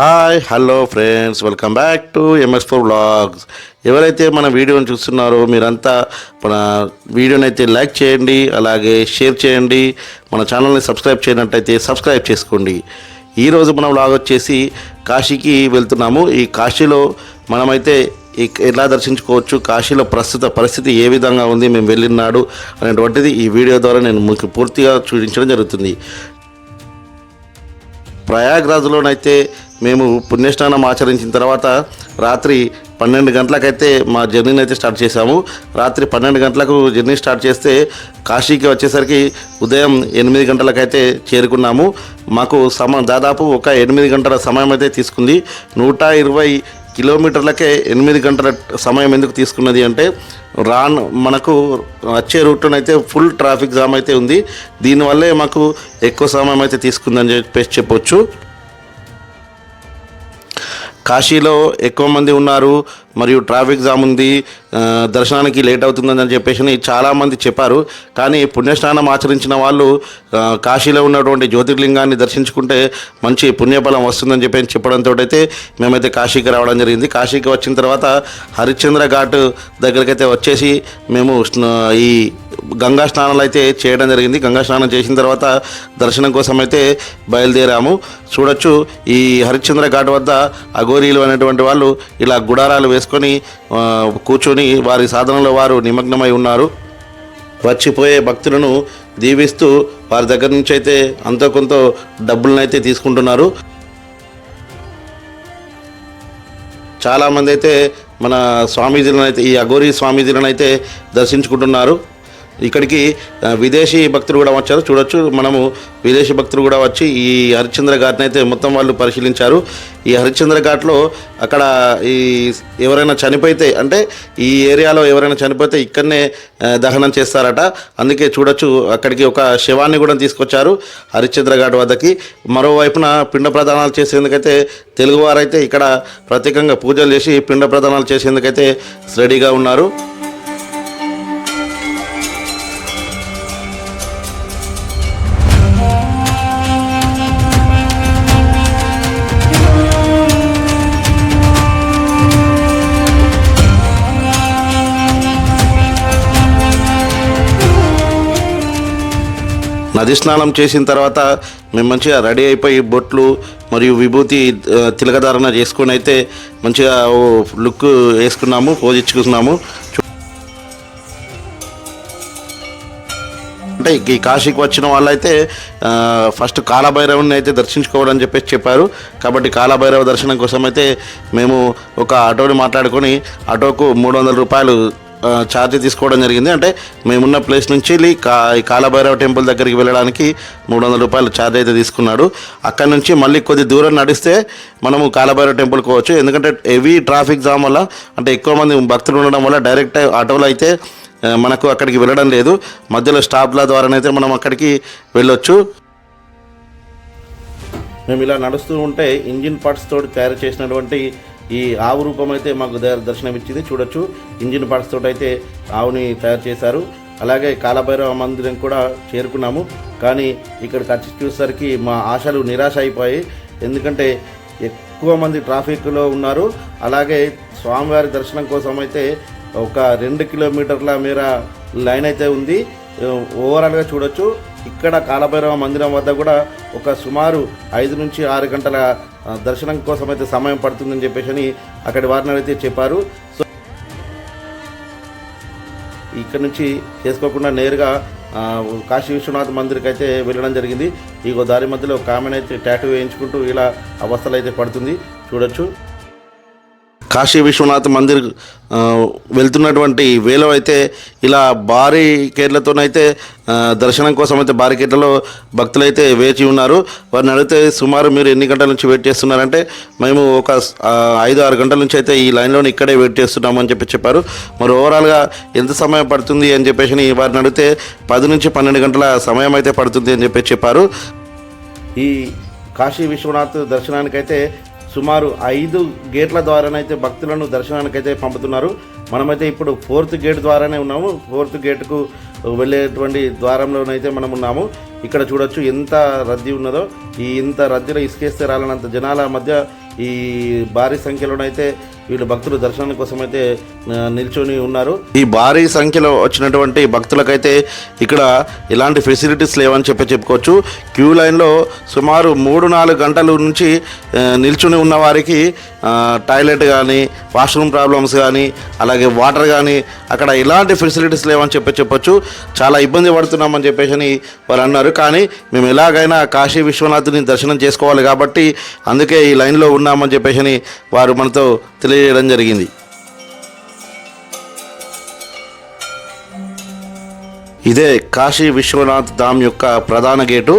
Hi hello friends welcome back to MS four blogs ఎవరైతే మన వీడియోని చూస్తున్నారో మీరంతా మన వీడియోని అయితే లైక్ చేయండి అలాగే షేర్ చేయండి మన ఛానల్ని సబ్స్క్రైబ్ చేయనట్టయితే సబ్స్క్రైబ్ చేసుకోండి. ఈరోజు మనం బ్లాగ్ వచ్చేసి కాశీకి వెళ్తున్నాము. ఈ కాశీలో మనమైతే ఎలా దర్శించుకోవచ్చు కాశీలో ప్రస్తుత పరిస్థితి ఏ విధంగా ఉంది మేము వెళ్ళినాడు అనేటువంటిది ఈ వీడియో ద్వారా నేను మీకు పూర్తిగా చూపించడం జరుగుతుంది. ప్రయాగ్రాజ్లోనైతే మేము పుణ్యస్నానం ఆచరించిన తర్వాత రాత్రి పన్నెండు గంటలకైతే మా జర్నీని అయితే స్టార్ట్ చేశాము. రాత్రి పన్నెండు గంటలకు జర్నీ స్టార్ట్ చేస్తే కాశీకి వచ్చేసరికి ఉదయం ఎనిమిది గంటలకైతే చేరుకున్నాము. మాకు సమ దాదాపు ఒక ఎనిమిది గంటల సమయం అయితే తీసుకుంది. నూట ఇరవై కిలోమీటర్లకే ఎనిమిది గంటల సమయం ఎందుకు తీసుకున్నది అంటే రాన్ మనకు వచ్చే రూట్లోనైతే అయితే ఫుల్ ట్రాఫిక్ జామ్ అయితే ఉంది. దీనివల్లే మాకు ఎక్కువ సమయం అయితే తీసుకుందని చెప్పేసి చెప్పొచ్చు. కాశీలో ఎక్కువ మంది ఉన్నారు మరియు ట్రాఫిక్ జామ్ ఉంది దర్శనానికి లేట్ అవుతుందని చెప్పేసి చాలామంది చెప్పారు. కానీ పుణ్యస్నానం ఆచరించిన వాళ్ళు కాశీలో ఉన్నటువంటి జ్యోతిర్లింగాన్ని దర్శించుకుంటే మంచి పుణ్యఫలం వస్తుందని చెప్పి చెప్పడంతో అయితే మేమైతే కాశీకి రావడం జరిగింది. కాశీకి వచ్చిన తర్వాత హరిశ్చంద్ర ఘాట్ దగ్గరికైతే వచ్చేసి మేము ఈ గంగా స్నానాలు అయితే చేయడం జరిగింది. గంగా స్నానం చేసిన తర్వాత దర్శనం కోసం అయితే బయలుదేరాము. చూడొచ్చు ఈ హరిశ్చంద్ర ఘాట్ వద్ద అఘోరీలు అనేటువంటి వాళ్ళు ఇలా గుడారాలు వేసుకొని కూర్చొని వారి సాధనలో వారు నిమగ్నమై ఉన్నారు. వచ్చిపోయే భక్తులను దీవిస్తూ వారి దగ్గర నుంచి అయితే అంతో కొంత డబ్బులను అయితే తీసుకుంటున్నారు. చాలామంది అయితే మన స్వామీజీలను అయితే ఈ అఘోరీ స్వామీజీలను అయితే దర్శించుకుంటున్నారు. ఇక్కడికి విదేశీ భక్తులు కూడా వచ్చారు. చూడొచ్చు మనము విదేశీ భక్తులు కూడా వచ్చి ఈ హరిశ్చంద్ర ఘాట్ని అయితే మొత్తం వాళ్ళు పరిశీలించారు. ఈ హరిశ్చంద్ర ఘాట్లో అక్కడ ఈ ఎవరైనా చనిపోతే అంటే ఈ ఏరియాలో ఎవరైనా చనిపోతే ఇక్కడనే దహనం చేస్తారట. అందుకే చూడొచ్చు అక్కడికి ఒక శవాన్ని కూడా తీసుకొచ్చారు హరిశ్చంద్ర ఘాట్ వద్దకి. మరోవైపున పిండ ప్రదానాలు చేసేందుకైతే తెలుగువారైతే ఇక్కడ ప్రత్యేకంగా పూజలు చేసి పిండ ప్రదానాలు చేసేందుకైతే రెడీగా ఉన్నారు. నది స్నానం చేసిన తర్వాత మేము మంచిగా రెడీ అయిపోయి బొట్లు మరియు విభూతి తిలకధారణ చేసుకొని అయితే మంచిగా లుక్ వేసుకున్నాము పోజిచ్చుకున్నాము చూ- అంటే ఈ కాశీకి వచ్చిన వాళ్ళైతే ఫస్ట్ కాలభైరవుని అయితే దర్శించుకోవాలని చెప్పేసి చెప్పారు. కాబట్టి కాలభైరవ దర్శనం కోసం అయితే మేము ఒక ఆటోని మాట్లాడుకొని ఆటోకు మూడు వందల రూపాయలు ఛార్జ్ తీసుకోవడం జరిగింది. అంటే మేమున్న ప్లేస్ నుంచి వెళ్ళి కా ఈ కాలభైరవ టెంపుల్ దగ్గరికి వెళ్ళడానికి మూడు వందల రూపాయలు ఛార్జ్ అయితే తీసుకున్నాడు. అక్కడ నుంచి మళ్ళీ కొద్ది దూరం నడిస్తే మనము కాలభైరవ టెంపుల్ పోవచ్చు. ఎందుకంటే హెవీ ట్రాఫిక్ జామ్ వల్ల అంటే ఎక్కువ మంది భక్తులు ఉండడం వల్ల డైరెక్ట్ ఆటోలో అయితే మనకు అక్కడికి వెళ్ళడం లేదు. మధ్యలో స్టాప్ల ద్వారానైతే మనం అక్కడికి వెళ్ళొచ్చు. మేము ఇలా నడుస్తూ ఉంటే ఇంజిన్ పార్ట్స్ తోటి తయారు చేసినటువంటి ఈ ఆవు రూపం అయితే మాకు ద- దర్శనం ఇచ్చింది చూడొచ్చు. ఇంజిన్ పార్ట్స్ తోటి అయితే ఆవుని తయారు చేశారు. అలాగే కాలభైరవ మందిరం కూడా చేరుకున్నాము. కానీ ఇక్కడికి వచ్చి చూసేసరికి మా ఆశలు నిరాశ అయిపోయాయి. ఎందుకంటే ఎక్కువ మంది ట్రాఫిక్లో ఉన్నారు. అలాగే స్వామివారి దర్శనం కోసం అయితే ఒక రెండు కిలోమీటర్ల మేర లైన్ అయితే ఉంది. ఓవరాల్గా చూడొచ్చు. ఇక్కడ కాలభైరవ మందిరం వద్ద కూడా ఒక సుమారు ఐదు నుంచి ఆరు గంటల దర్శనం కోసం అయితే సమయం పడుతుందని చెప్పేసి అని అక్కడి వారిని అయితే చెప్పారు. సో ఇక్కడ నుంచి చేసుకోకుండా నేరుగా కాశీ విశ్వనాథ్ మందిర్కి అయితే వెళ్ళడం జరిగింది. ఇగో దారి మధ్యలో కామెన్ అయితే ట్యాటూ వేయించుకుంటూ ఇలా అవస్థలు అయితే పడుతుంది. చూడొచ్చు. కాశీ విశ్వనాథ్ మందిర్ వెళ్తున్నటువంటి వేలో అయితే ఇలా బారీకేట్లతోనైతే దర్శనం కోసం అయితే బారికేట్లలో భక్తులైతే వేచి ఉన్నారు. వారిని అడిగితే సుమారు మీరు ఎన్ని గంటల నుంచి వెయిట్ చేస్తున్నారంటే మేము ఒక ఐదు ఆరు గంటల నుంచి అయితే ఈ లైన్లో ఇక్కడే వెయిట్ చేస్తున్నామని చెప్పి చెప్పారు. మరి ఓవరాల్గా ఎంత సమయం పడుతుంది అని చెప్పేసి వారిని అడిగితే పది నుంచి పన్నెండు గంటల సమయం అయితే పడుతుంది అని చెప్పి చెప్పారు. ఈ కాశీ విశ్వనాథ్ దర్శనానికైతే సుమారు ఐదు గేట్ల ద్వారానైతే భక్తులను దర్శనానికైతే పంపుతున్నారు. మనమైతే ఇప్పుడు ఫోర్త్ గేట్ ద్వారానే ఉన్నాము. ఫోర్త్ గేట్కు వెళ్ళేటువంటి ద్వారంలోనైతే మనం ఉన్నాము. ఇక్కడ చూడొచ్చు ఎంత రద్దీ ఉన్నదో. ఈ ఇంత రద్దీలో ఇసుకేస్తే రాలనంత జనాల మధ్య ఈ భారీ సంఖ్యలోనైతే వీళ్ళు భక్తులు దర్శనం కోసం అయితే నిల్చొని ఉన్నారు. ఈ భారీ సంఖ్యలో వచ్చినటువంటి భక్తులకైతే ఇక్కడ ఎలాంటి ఫెసిలిటీస్ లేవని చెప్పి చెప్పుకోవచ్చు. క్యూ లైన్లో సుమారు మూడు నాలుగు గంటల నుంచి నిల్చుని ఉన్న వారికి టాయిలెట్ కానీ వాష్రూమ్ ప్రాబ్లమ్స్ కానీ అలాగే వాటర్ కానీ అక్కడ ఎలాంటి ఫెసిలిటీస్ లేవని చెప్పి చెప్పొచ్చు. చాలా ఇబ్బంది పడుతున్నామని చెప్పేసి అని వారు అన్నారు. కానీ మేము ఎలాగైనా కాశీ విశ్వనాథుని దర్శనం చేసుకోవాలి కాబట్టి అందుకే ఈ లైన్లో ఉన్నామని చెప్పేసి అని వారు మనతో తెలియజేయడం జరిగింది. ఇదే కాశీ విశ్వనాథ్ ధామ్ యొక్క ప్రధాన గేటు.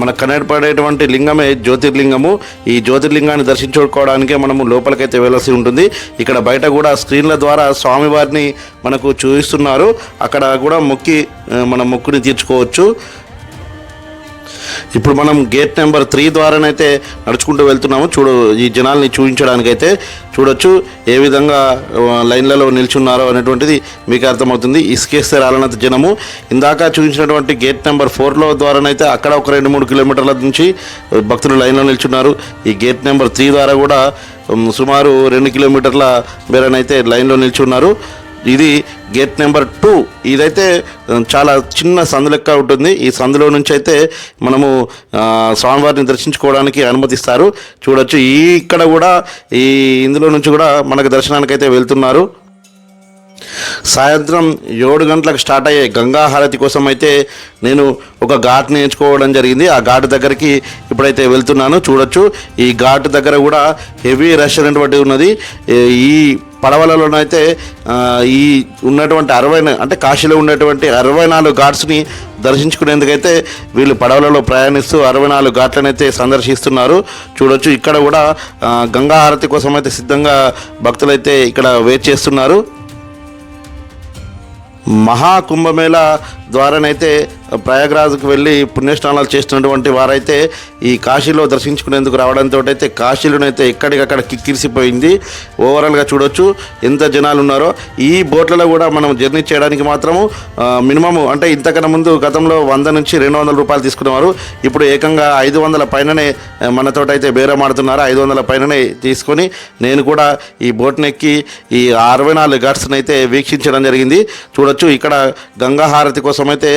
మన కనపడేటువంటి లింగమే జ్యోతిర్లింగము. ఈ జ్యోతిర్లింగాన్ని దర్శించుకోవడానికే మనము లోపలికైతే వెళ్ళాల్సి ఉంటుంది. ఇక్కడ బయట కూడా స్క్రీన్ల ద్వారా స్వామివారిని మనకు చూపిస్తున్నారు. అక్కడ కూడా మొక్కి మన మొక్కుని తీర్చుకోవచ్చు. ఇప్పుడు మనం గేట్ నెంబర్ త్రీ ద్వారానైతే నడుచుకుంటూ వెళ్తున్నాము. చూడు ఈ జనాల్ని చూపించడానికైతే చూడొచ్చు ఏ విధంగా లైన్లలో నిల్చున్నారో అనేటువంటిది మీకు అర్థమవుతుంది. ఇసుకేస్తే రాలనంత జనము ఇందాక చూపించినటువంటి గేట్ నెంబర్ ఫోర్లో ద్వారానైతే అక్కడ ఒక రెండు మూడు కిలోమీటర్ల నుంచి భక్తులు లైన్లో నిల్చున్నారు. ఈ గేట్ నెంబర్ త్రీ ద్వారా కూడా సుమారు రెండు కిలోమీటర్ల మేరనైతే లైన్లో నిల్చున్నారు. ఇది గేట్ నెంబర్ టూ. ఇదైతే చాలా చిన్న సందు లెక్క ఉంటుంది. ఈ సందులో నుంచి అయితే మనము స్వామివారిని దర్శించుకోవడానికి అనుమతిస్తారు. చూడొచ్చు ఈ ఇక్కడ కూడా ఈ ఇందులో నుంచి కూడా మనకు దర్శనానికి అయితే వెళ్తున్నారు. సాయంత్రం ఏడు గంటలకు స్టార్ట్ అయ్యే గంగా హారతి కోసం అయితే నేను ఒక ఘాట్ని ఎంచుకోవడం జరిగింది. ఆ ఘాట్ దగ్గరికి ఇప్పుడైతే వెళ్తున్నాను. చూడొచ్చు ఈ ఘాట్ దగ్గర కూడా హెవీ రష్ అనేటువంటి ఉన్నది. ఈ పడవలలోనైతే ఈ ఉన్నటువంటి అరవై అంటే కాశీలో ఉన్నటువంటి అరవై నాలుగు ఘాట్స్ని దర్శించుకునేందుకైతే వీళ్ళు పడవలలో ప్రయాణిస్తూ అరవై నాలుగు ఘాట్లనైతే సందర్శిస్తున్నారు. చూడొచ్చు ఇక్కడ కూడా గంగా హారతి కోసం అయితే సిద్ధంగా భక్తులైతే ఇక్కడ వెయిట్ చేస్తున్నారు. మహాకుంభమేళ ద్వారానైతే ప్రయాగరాజ్కి వెళ్ళి పుణ్యస్నానాలు చేస్తున్నటువంటి వారైతే ఈ కాశీలో దర్శించుకునేందుకు రావడంతో అయితే కాశీలోనైతే ఎక్కడికక్కడ కిక్కిరిసిపోయింది. ఓవరాల్గా చూడొచ్చు ఎంత జనాలు ఉన్నారో ఈ బోట్లలో కూడా మనం జర్నీ చేయడానికి మాత్రము మినిమము అంటే ఇంతకన్నా ముందు గతంలో వంద నుంచి రెండు వందల రూపాయలు తీసుకునేవారు. ఇప్పుడు ఏకంగా ఐదు వందల పైననే మనతోటైతే బేరం ఆడుతున్నారు ఐదు వందల పైననే తీసుకొని నేను కూడా ఈ బోట్ని ఎక్కి ఈ అరవై నాలుగు ఘాట్స్ని అయితే వీక్షించడం జరిగింది. చూడొచ్చు ఇక్కడ గంగా హారతి కోసం అయితే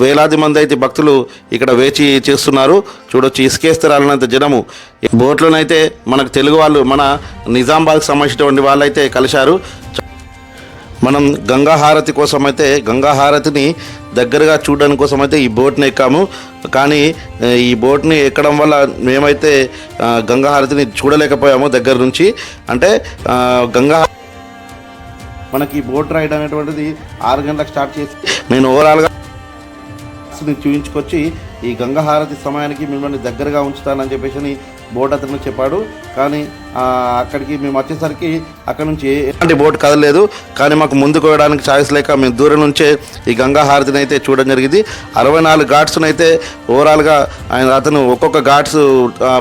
వేలాది మంది అయితే భక్తులు ఇక్కడ వేచి చేస్తున్నారు. చూడొచ్చు ఇసుకేస్తరాలనంత జనము. ఈ బోట్లోనైతే మనకు తెలుగు వాళ్ళు మన నిజామాబాద్కి సంబంధించినటువంటి వాళ్ళు అయితే కలిశారు. మనం గంగాహారతి కోసం అయితే గంగాహారతిని దగ్గరగా చూడడానికి కోసం అయితే ఈ బోట్ని ఎక్కాము. కానీ ఈ బోట్ని ఎక్కడం వల్ల మేమైతే గంగాహారతిని చూడలేకపోయాము దగ్గర నుంచి. అంటే గంగా మనకి బోట్ రైడ్ అనేటువంటిది ఆరు గంటలకు స్టార్ట్ చేసి నేను ఓవరాల్గా చూపించుకొచ్చి ఈ గంగా హారతి సమయానికి మిమ్మల్ని దగ్గరగా ఉంచుతానని చెప్పేసి బోట్ అతను చెప్పాడు. కానీ అక్కడికి మేము వచ్చేసరికి అక్కడ నుంచి ఎలాంటి బోట్ కదలేదు కానీ మాకు ముందుకు వెళ్ళడానికి ఛాయిస్ లేక మేము దూరం నుంచే ఈ గంగా హారతిని అయితే చూడడం జరిగింది. అరవై నాలుగు ఘాట్స్ను అయితే ఓవరాల్గా ఆయన అతను ఒక్కొక్క ఘాట్స్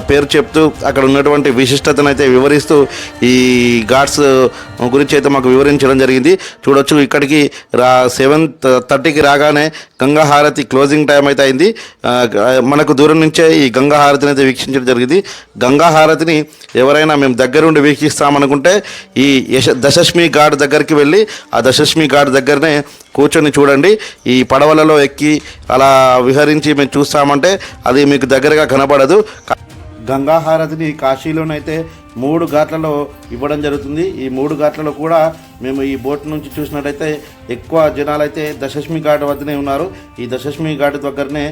పేరు చెప్తూ అక్కడ ఉన్నటువంటి విశిష్టతను అయితే వివరిస్తూ ఈ ఘాట్స్ గురించి అయితే మాకు వివరించడం జరిగింది. చూడొచ్చు ఇక్కడికి రా సెవెన్ థర్టీకి రాగానే గంగా హారతి క్లోజింగ్ టైం అయితే అయింది. మనకు దూరం నుంచే ఈ గంగా హారతిని అయితే వీక్షించడం జరిగింది. గంగా హారతిని ఎవరైనా మేము దగ్గరుండి వీక్షిస్తామనుకుంటే ఈ యశ దశష్మి ఘాట్ దగ్గరికి వెళ్ళి ఆ దశష్మి ఘాట్ దగ్గరనే కూర్చొని చూడండి. ఈ పడవలలో ఎక్కి అలా విహరించి మేము చూస్తామంటే అది మీకు దగ్గరగా కనబడదు. గంగా హారతిని కాశీలోనైతే మూడు ఘాట్లలో ఇవ్వడం జరుగుతుంది. ఈ మూడు ఘాట్లలో కూడా మేము ఈ బోట్ నుంచి చూసినట్టయితే ఎక్కువ జనాలైతే దశష్మి ఘాట్ వద్దనే ఉన్నారు. ఈ దశష్మి ఘాట్ దగ్గరనే